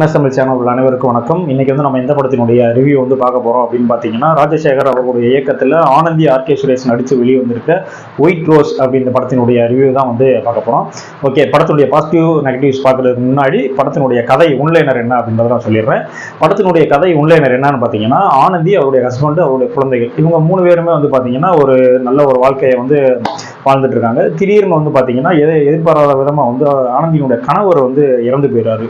Fitness Tamil channel அனைவருக்கும் வணக்கம். இன்னைக்கு வந்து நம்ம எந்த படத்தினுடைய ரிவ்யூ வந்து பார்க்க போறோம் அப்படின்னு பார்த்தீங்கன்னா ராஜசேகர் அவர்களுடைய இயக்கத்தில் ஆனந்தி ஆர்கே சுரேஷ் நடித்து வெளியே வந்திருக்க ஒயிட் ரோஸ் அப்படின்ற படத்தினுடைய ரிவ்யூ தான் வந்து பார்க்க போறோம். ஓகே படத்தினுடைய பாசிட்டிவ் நெகட்டிவ்ஸ் பார்க்கறதுக்கு முன்னாடி படத்தினுடைய கதை உன்லைனர் என்ன அப்படின்றத நான் சொல்லிடுறேன். படத்தினுடைய கதை உன்லைனர் என்னன்னு பார்த்தீங்கன்னா ஆனந்தி அவருடைய ஹஸ்பண்ட் அவருடைய குழந்தைகள் இவங்க மூணு பேருமே வந்து பார்த்தீங்கன்னா ஒரு நல்ல ஒரு வாழ்க்கையை வந்து வாழ்ந்துட்டு இருக்காங்க. திடீர்னு வந்து பார்த்தீங்கன்னா எதை எதிர்பாராத விதமாக வந்து ஆனந்தியினுடைய கணவர் வந்து இறந்து போயிடுறாரு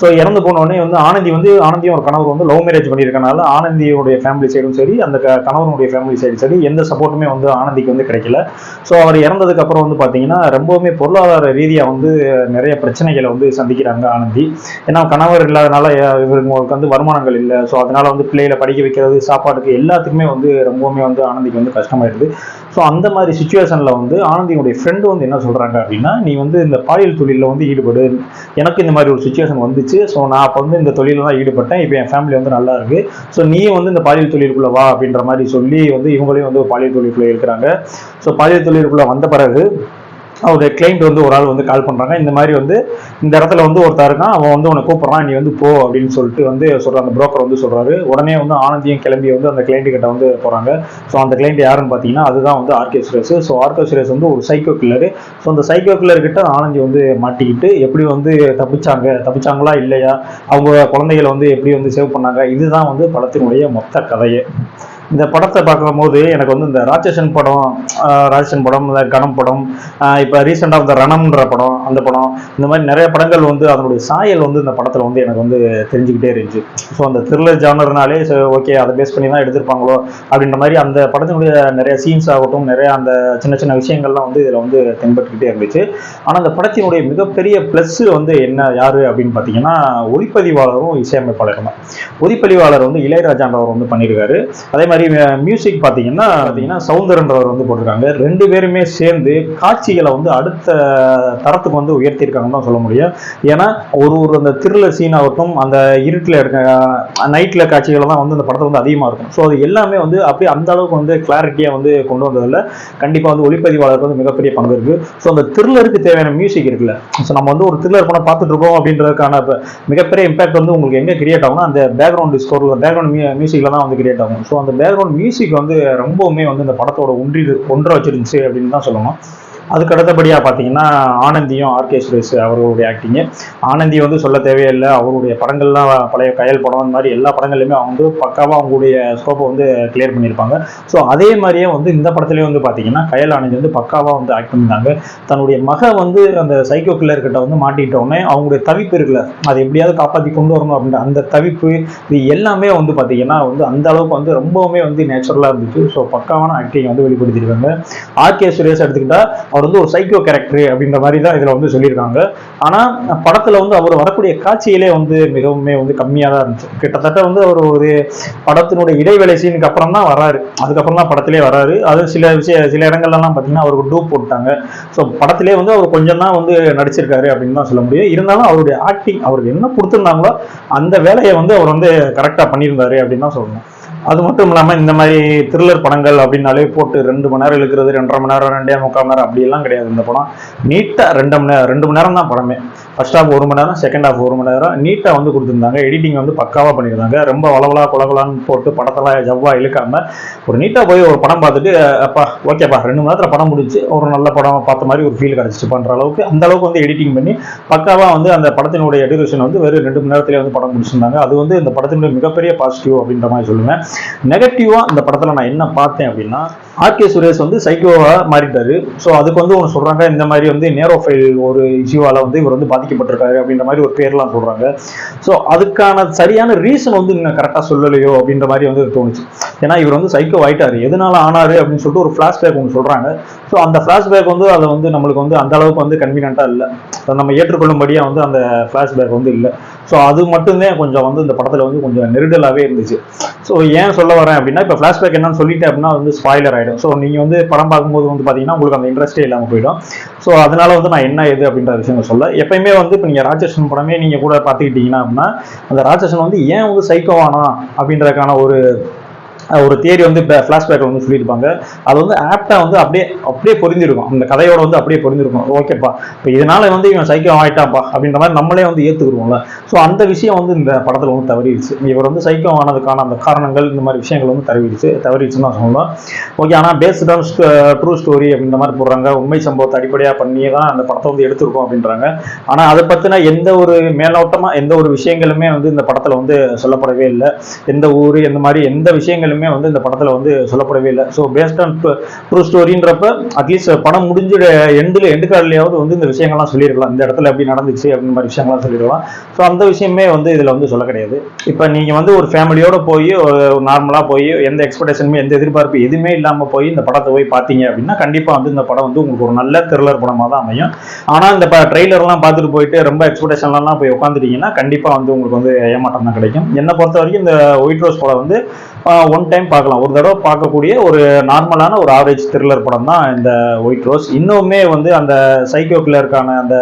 ஸோ இறந்து போனோடனே வந்து ஆனந்தி வந்து ஆனந்தியும் ஒரு கணவர் வந்து லவ் மேரேஜ் பண்ணியிருக்கனால ஆனந்தியுடைய ஃபேமிலி சைடும் சரி அந்த கணவனுடைய ஃபேமிலி சைடும் சரி எந்த சப்போர்ட்டுமே வந்து ஆனந்திக்கு வந்து கிடைக்கல. ஸோ அவர் இறந்ததுக்கு அப்புறம் வந்து பார்த்தீங்கன்னா ரொம்பவுமே பொருளாதார ரீதியாக வந்து நிறைய பிரச்சனைகளை வந்து சந்திக்கிறாங்க ஆனந்தி. ஏன்னா கணவர் இல்லாதனால இவங்களுக்கு வந்து வருமானங்கள் இல்லை. ஸோ அதனால வந்து பிள்ளைகளை படிக்க வைக்கிறது சாப்பாட்டுக்கு எல்லாத்துக்குமே வந்து ரொம்பவுமே வந்து ஆனந்திக்கு வந்து கஷ்டமாயிடுது. ஸோ அந்த மாதிரி சுச்சுவேஷனில் வந்து ஆனந்தியுடைய ஃப்ரெண்டு வந்து என்ன சொல்கிறாங்க அப்படின்னா நீ வந்து இந்த பாலியல் தொழிலில் வந்து ஈடுபடு. எனக்கு இந்த மாதிரி ஒரு சுச்சுவேஷன் வந்துச்சு. ஸோ நான் நான் அப்போ வந்து இந்த தொழிலில் தான் ஈடுபட்டேன். இப்போ என் ஃபேமிலி வந்து நல்லா இருக்கு. ஸோ நீயும் வந்து இந்த பாலியல் தொழிலுக்குள்ள வா அப்படின்ற மாதிரி சொல்லி வந்து இவங்களையும் வந்து பாலியல் தொழிலுக்குள்ளே இருக்கிறாங்க ஸோ பாலியல் தொழிலுக்குள்ளே வந்த பிறகு அவருடைய கிளைண்ட் வந்து ஒரு ஆள் வந்து கால் பண்ணுறாங்க இந்த மாதிரி வந்து இந்த இடத்துல வந்து ஒருத்தர் இருக்கான். அவன் வந்து உன்னை கூப்பிட்றான். நீ வந்து போ அப்படின்னு சொல்லிட்டு வந்து சொல்ற அந்த புரோக்கர் வந்து சொல்றாரு. உடனே வந்து ஆனந்தியும் கிளம்பி வந்து அந்த கிளைண்ட் கிட்ட வந்து போறாங்க. ஸோ அந்த கிளைண்ட் யாருன்னு பார்த்தீங்கன்னா அதுதான் வந்து RK Suresh. So RK Suresh வந்து ஒரு சைக்கோ கில்லர் ஸோ அந்த சைக்கோ கில்லர் கிட்ட ஆனந்தி வந்து மாட்டிக்கிட்டு எப்படி வந்து தப்பிச்சாங்க? தப்பிச்சாங்களா? இல்லையா? அவங்க குழந்தைகளை வந்து எப்படி வந்து சேவ் பண்ணாங்க? இதுதான் வந்து படத்தினுடைய மொத்த கதையே. இந்த படத்தை பார்க்கும்போது எனக்கு வந்து இந்த ராட்சசன் படம் ராட்சசன் படம் இந்த கணம் படம் இப்போ ரீசெண்டாக இந்த ரணம்ன்ற படம் அந்த படம் இந்த மாதிரி நிறைய படங்கள் வந்து அதனுடைய சாயல் வந்து இந்த படத்தில் வந்து எனக்கு வந்து தெரிஞ்சுக்கிட்டே இருந்துச்சு. ஸோ அந்த த்ரில்லர் ஜானர்னாலே ஓகே அதை பேஸ் பண்ணி தான் எடுத்திருப்பாங்களோ அப்படின்ற மாதிரி அந்த படத்தினுடைய நிறைய சீன்ஸ் ஆகட்டும் நிறைய அந்த சின்ன சின்ன விஷயங்கள்லாம் வந்து இதில் வந்து தென்பட்டுக்கிட்டே இருந்துச்சு. ஆனால் அந்த படத்தினுடைய மிகப்பெரிய ப்ளஸ் வந்து என்ன யார் அப்படின்னு பார்த்தீங்கன்னா ஒளிப்பதிவாளரும் இசையமைப்பாளரும் தான் ஒளிப்பதிவாளர் வந்து இளையராஜான்றவர் வந்து பண்ணியிருக்காரு. அதே மாதிரி மியூசிக் பார்த்தீங்கன்னா பார்த்தீங்கன்னா சவுந்தரன்றவர் வந்து போட்டிருக்காங்க. ரெண்டு பேருமே சேர்ந்து காட்சிகளை வந்து அடுத்த தரத்துக்கு வந்து உயர்த்தியிருக்காங்கன்னு தான் சொல்ல முடியும். ஏன்னா ஒரு ஒரு அந்த திருள சீன் ஆகட்டும் அந்த இருட்டில் இருக்க நைட்டில் காட்சிகளை தான் வந்து அந்த படத்தில் வந்து அதிகமாக இருக்கும். ஸோ அது எல்லாமே வந்து அப்படியே அந்த அளவுக்கு வந்து கிளாரிட்டியாக வந்து கொண்டு வந்ததில் கண்டிப்பாக வந்து ஒளிப்பதிவாளருக்கு வந்து மிகப்பெரிய பங்கு இருக்குது ஸோ அந்த த்ரில்லருக்கு தேவையான மியூசிக் இருக்குல்ல. ஸோ நம்ம வந்து ஒரு த்ரில்லர் படம் பார்த்துட்டு இருக்கோம் அப்படின்றதுக்கான மிகப்பெரிய இம்பாக்ட் வந்து உங்களுக்கு எங்கே கிரியேட் ஆகும்னா அந்த பேக்ரவுண்ட் ஸ்கோரில் பேக்ரவுண்ட் மியூசிக்கில் தான் வந்து கிரியேட் ஆகும். ஸோ அந்த பேக்ரவுண்ட் மியூசிக் வந்து ரொம்பவுமே வந்து இந்த படத்தோட ஒன்றி ஒன்றை வச்சிருந்துச்சு அப்படின்னு தான் சொல்லணும். அதுக்கு அடுத்தபடியாக பார்த்தீங்கன்னா ஆனந்தியும் ஆர்கே சுரேஷ் அவர்களுடைய ஆக்டிங்கு ஆனந்தி வந்து சொல்ல தேவையில்லை. அவருடைய படங்கள்லாம் பழைய கையல் படம் அந்த மாதிரி எல்லா படங்கள்லையுமே அவங்க வந்து பக்காவாக அவங்களுடைய ஸ்கோப்பை வந்து கிளியர் பண்ணியிருப்பாங்க. ஸோ அதே மாதிரியே வந்து இந்த படத்துலேயே வந்து பார்த்தீங்கன்னா கயல் ஆனந்தி வந்து பக்காவாக வந்து ஆக்ட் பண்ணியிருந்தாங்க. தன்னுடைய மக வந்து அந்த சைக்கோ கில்லர் கிட்ட வந்து மாட்டிக்கிட்ட அவங்களுடைய தவிப்பு இருக்குல்ல அதை எப்படியாவது காப்பாற்றி கொண்டு வரணும் அப்படின்ற அந்த தவிப்பு இது எல்லாமே வந்து பார்த்தீங்கன்னா வந்து அந்த அளவுக்கு வந்து ரொம்பவுமே வந்து நேச்சுரலாக இருந்துச்சு. ஸோ பக்காவான ஆக்டிங் வந்து வெளிப்படுத்தியிருக்காங்க. ஆர்கே சுரேஷ் எடுத்துக்கிட்டால் அவர் வந்து ஒரு சைக்கோ கேரக்டர் அப்படின்ற மாதிரி தான் இதில் வந்து சொல்லியிருக்காங்க. ஆனால் படத்தில் வந்து அவர் வரக்கூடிய காட்சியிலே வந்து மிகவுமே வந்து கம்மியாக தான் இருந்துச்சு. கிட்டத்தட்ட வந்து அவர் ஒரு படத்தினுடைய இடைவேளை சீனுக்கு அப்புறம் தான் வராரு. அதுக்கப்புறம் தான் படத்திலே வராரு. அது சில விஷய சில இடங்கள்லாம் பார்த்தீங்கன்னா அவருக்கு டூப் போட்டாங்க. ஸோ படத்திலே வந்து அவர் கொஞ்சம் தான் வந்து நடிச்சிருக்காரு அப்படின்னு தான் சொல்ல முடியும். இருந்தாலும் அவருடைய ஆக்டிங் அவருக்கு என்ன கொடுத்துருந்தாங்களோ அந்த வேலையை வந்து அவர் வந்து கரெக்டாக பண்ணியிருந்தாரு அப்படின்னு தான் சொல்லணும். அது மட்டும் இல்லாமல் இந்த மாதிரி த்ரில்லர் படங்கள் அப்படின்னாலே போட்டு ரெண்டு மணி நேரம் இழுக்கிறது ரெண்டரை மணி நேரம் ரெண்டே முக்கால் மணி நேரம் அப்படியெல்லாம் கிடையாது. இந்த படம் நீட்டாக ரெண்டு மணி நேரம் ரெண்டு மணி நேரம் தான் படமே. ஃபர்ஸ்ட் ஹாஃப் ஒரு மணி நேரம் செகண்ட் ஹாஃப் ஒரு மணி நேரம். நீட்டாக வந்து கொடுத்துருந்தாங்க. எடிட்டிங் வந்து பக்காவாக பண்ணியிருந்தாங்க. ரொம்ப வளவலா குலகுலான்னு போட்டு படத்தெல்லாம் ஜவ்வா இழுக்காம ஒரு நீட்டாக போய் ஒரு படம் பார்த்துட்டு அப்பா ஓகேப்பா ரெண்டு மணி நேரத்தில் படம் முடிச்சு ஒரு நல்ல படம் பார்த்த மாதிரி ஒரு ஃபீல் கிடச்சிச்சு பண்ணுற அளவுக்கு. அந்த அளவுக்கு வந்து எடிட்டிங் பண்ணி பக்காவாக வந்து அந்த படத்தினுடைய எடுகேஷன் வந்து வெறும் ரெண்டு மணி நேரத்திலே வந்து படம் முடிச்சிருந்தாங்க. அது வந்து இந்த படத்தினுடைய மிகப்பெரிய பாசிட்டிவ் அப்படின்ற மாதிரி சொல்லுவேன். நெகட்டிவாக இந்த படத்தில் நான் என்ன பார்த்தேன் அப்படின்னா ஆர்கே சுரேஷ் வந்து சைக்கோவாக மாறிட்டாரு. ஸோ அதுக்கு வந்து ஒன்று சொல்கிறாங்க இந்த மாதிரி வந்து நேரோ ஃபைல் ஒரு இஷ்யூவால் வந்து இவர் வந்து பாதிக்கப்பட்டிருக்காரு அப்படின்ற மாதிரி ஒரு பேர்லாம் சொல்றாங்க. ஸோ அதுக்கான சரியான ரீசன் வந்து நீங்கள் கரெக்டாக சொல்லலையோ அப்படின்ற மாதிரி வந்து தோணுச்சு. ஏன்னா இவர் வந்து சைக்கோ ஆயிட்டாரு. எதனால ஆனாரு அப்படின்னு சொல்லிட்டு ஒரு ஃப்ளாஷ்பேக் ஒன்று சொல்றாங்க. ஸோ அந்த ஃப்ளாஷ்பேக் வந்து அதை வந்து நம்மளுக்கு வந்து அந்த அளவுக்கு வந்து கன்வீனியன்ட்டாக இல்லை. நம்ம ஏற்றுக்கொள்ளும்படியாக வந்து அந்த ஃப்ளாஷ்பேக் வந்து இல்லை. ஸோ அது மட்டும்தான் கொஞ்சம் வந்து இந்த படத்தில் வந்து கொஞ்சம் நெருடலாகவே இருந்துச்சு. ஸோ ஏன் சொல்ல வரேன் அப்படின்னா இப்போ ஃப்ளாஷ்பேக் என்னன்னு சொல்லிட்டேன் அப்படின்னா வந்து ஸ்பாய்லர் ஆகிடும் ஸோ நீங்கள் வந்து படம் பார்க்கும்போது வந்து பார்த்தீங்கன்னா உங்களுக்கு அந்த இன்ட்ரெஸ்டே இல்லாமல் போயிடும். ஸோ அதனால வந்து நான் என்ன இது அப்படின்ற விஷயம் சொல்ல. எப்பயுமே வந்து இப்போ நீங்கள் ராட்சசன் படமே நீங்கள் கூட பார்த்துக்கிட்டீங்கன்னா அப்படின்னா அந்த ராட்சசன் வந்து ஏன் வந்து சைக்கோவானா அப்படின்றதுக்கான ஒரு ஒரு தியரி வந்து இப்போ ஃப்ளாஷ்பேக்கில் வந்து சொல்லியிருப்பாங்க. அது வந்து ஆப்டாக வந்து அப்படியே அப்படியே பொருந்திருக்கும். அந்த கதையோட வந்து அப்படியே பொருந்திருக்கும். ஓகேப்பா இப்போ இதனால வந்து இவன் சைக்கோ ஆகிட்டான்ப்பா அப்படின்ற மாதிரி நம்மளே வந்து ஏற்றுக்குருவோம்ல ஸோ அந்த விஷயம் வந்து இந்த படத்தில் வந்து தவறிடுச்சு. இவர் வந்து சைக்கோ ஆனதுக்கான அந்த காரணங்கள் இந்த மாதிரி விஷயங்கள் வந்து தவறிடுச்சு. தவறிடுச்சுன்னு நான் சொல்லலாம் ஓகே ஆனால் பேஸ்ட் ஆன் ட்ரூ ஸ்டோரி அப்படின்ற மாதிரி போடுறாங்க. உண்மை சம்பவத்தை அடிப்படையாக பண்ணி தான் அந்த படத்தை வந்து எடுத்திருக்கோம் அப்படின்றாங்க. ஆனால் அதை பற்றின எந்த ஒரு மேலோட்டமாக எந்த ஒரு விஷயங்களுமே வந்து இந்த படத்தில் வந்து சொல்லப்படவே இல்லை. எந்த ஊர் எந்த மாதிரி எந்த விஷயங்களுமே வந்து இந்த படத்தில் வந்து சொல்லப்படவே இல்லை. ஸோ பேஸ்ட் ஆன் ட்ரூ ஸ்டோரின்றப்ப அட்லீஸ்ட் படம் முடிஞ்ச எண்டில் எண்டு கார்ட்லையாவது வந்து இந்த விஷயங்கள்லாம் சொல்லியிருக்கலாம். இந்த இடத்துல எப்படி நடந்துச்சு அப்படின்ற மாதிரி விஷயங்கள்லாம் சொல்லியிருக்கலாம் ஸோ அந்த விஷயமே வந்து இதில் வந்து சொல்ல கிடையாது. இப்போ நீங்கள் வந்து ஒரு ஃபேமிலியோட போய் நார்மலாக போய் எந்த எக்ஸ்பெக்டேஷனுமே எந்த எதிர்பார்ப்பு எதுவுமே இல்லாமல் போய் இந்த படத்தை போய் பார்த்தீங்க அப்படின்னா கண்டிப்பாக வந்து இந்த படம் வந்து உங்களுக்கு ஒரு நல்ல த்ரில்லர் படமாக தான் அமையும். ஆனால் இந்த ட்ரெய்லர்லாம் பார்த்துட்டு போயிட்டு ரொம்ப எக்ஸ்பெக்டேஷன்லாம் போய் உட்காந்துட்டீங்கன்னா கண்டிப்பாக வந்து உங்களுக்கு வந்து ஏமாற்றம் தான் கிடைக்கும். என்னை பொறுத்த வரைக்கும் இந்த ஒயிட் ரோஸ் படம் வந்து ஒன் டைம் பார்க்கலாம். ஒரு தடவை பார்க்கக்கூடிய ஒரு நார்மலான ஒரு ஆவரேஜ் த்ரில்லர் படம் தான் இந்த ஒயிட் ரோஸ் இன்னுமே வந்து அந்த சைக்கோ கில்லருக்கான அந்த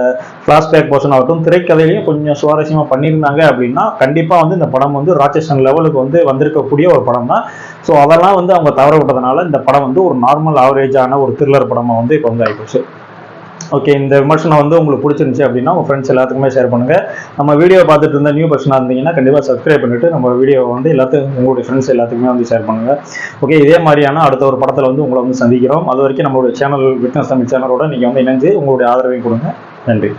ஃப்ளாஷ்பேக் போர்ஷன் ஆகட்டும் திரைக்கதையிலையும் கொஞ்சம் சுவாரஸ்யமாக பண்ணியிருந்தாங்க அப்படின்னா கண்டிப்பாக வந்து இந்த படம் வந்து ராட்சசன் லெவலுக்கு வந்து வந்திருக்கக்கூடிய ஒரு படம் தான். ஸோ அதெல்லாம் வந்து அவங்க தவற விட்டதுனால இந்த படம் வந்து ஒரு நார்மல் ஆவரேஜான ஒரு த்ரில்லர் படமாக வந்து இப்போ வந்து ஆகிப்போச்சு ஓகே இந்த விமர்சனம் வந்து உங்களுக்கு பிடிச்சிருந்துச்சு அப்படின்னா உங்கள் ஃப்ரெண்ட்ஸ் எல்லாத்துக்குமே ஷேர் பண்ணுங்கள் நம்ம வீடியோ பார்த்துட்டு இருந்த நியூ பர்சனாக இருந்தீங்கன்னா கண்டிப்பாக சப்ஸ்கிரைப் பண்ணிட்டு நம்ம வீடியோவை வந்து எல்லாத்துக்கும் உங்களுடைய ஃப்ரெண்ட்ஸ் எல்லாத்துக்குமே வந்து ஷேர் பண்ணுங்கள் ஓகே இதே மாதிரியான அடுத்த ஒரு படத்தில் வந்து உங்களை வந்து சந்திக்கிறோம். அது வரைக்கும் நம்மளுடைய சேனல் விட்னஸ் தமிழ் சேனலோட நீங்கள் வந்து இணைஞ்சு உங்களுடைய ஆதரவையும் கொடுங்க. நன்றி.